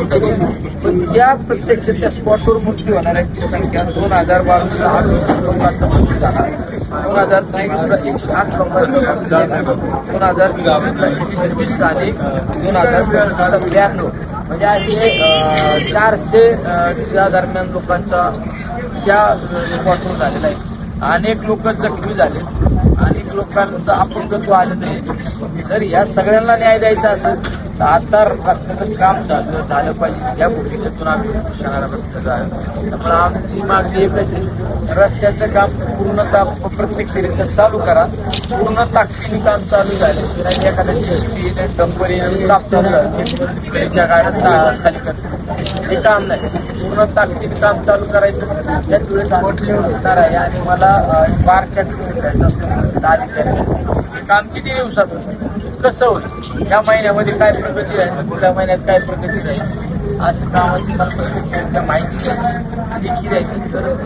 पण प्रत्यक्ष त्या स्पॉटवर मृत्यू होणाऱ्यांची संख्या दोन हजार बावीसला आठ लोकांचा मृत्यू झाला दोन हजार तेवीसला एकशे आठ लोकांचा मृत्यू झाला दोन हजार चोवीसला एकशे वीस आणि दोन हजार पंचवीसला ब्याण्णव म्हणजे असे चारशे दरम्यान लोकांचा त्या स्पॉटवर झालेला आहे. अनेक लोक जखमी झाले. अनेक लोकांचं अपंगत्व आलेलं आहे जर या सगळ्यांना न्याय द्यायचा असेल आता रस्त्याचं काम झालं झालं पाहिजे. या भूमिकेतून आम्ही उपोषणाला बसलं झालं त्यामुळे आमची मागणी एकच आहे रस्त्याचं काम पूर्णतः प्रत्यक्षरित्या चालू करा. पूर्ण ताकदीने काम चालू झाले. नाही एखाद्या जेसीबी डंपर काम चालू झालं. त्याच्या गाड्यात खाली करतो हे काम नाही. पूर्ण ताकदीने काम चालू करायचं. त्याच वेळेस होणार आहे आणि मला बारच्या करायचं असतं. अधिकारी हे काम किती दिवसात होतं? कसं होईल या महिन्यामध्ये काय प्रगती राहील? पुढल्या महिन्यात काय प्रगती राहील? असं कामाची मला प्रत्यक्षरित्या माहिती द्यायची लेखी द्यायची गरज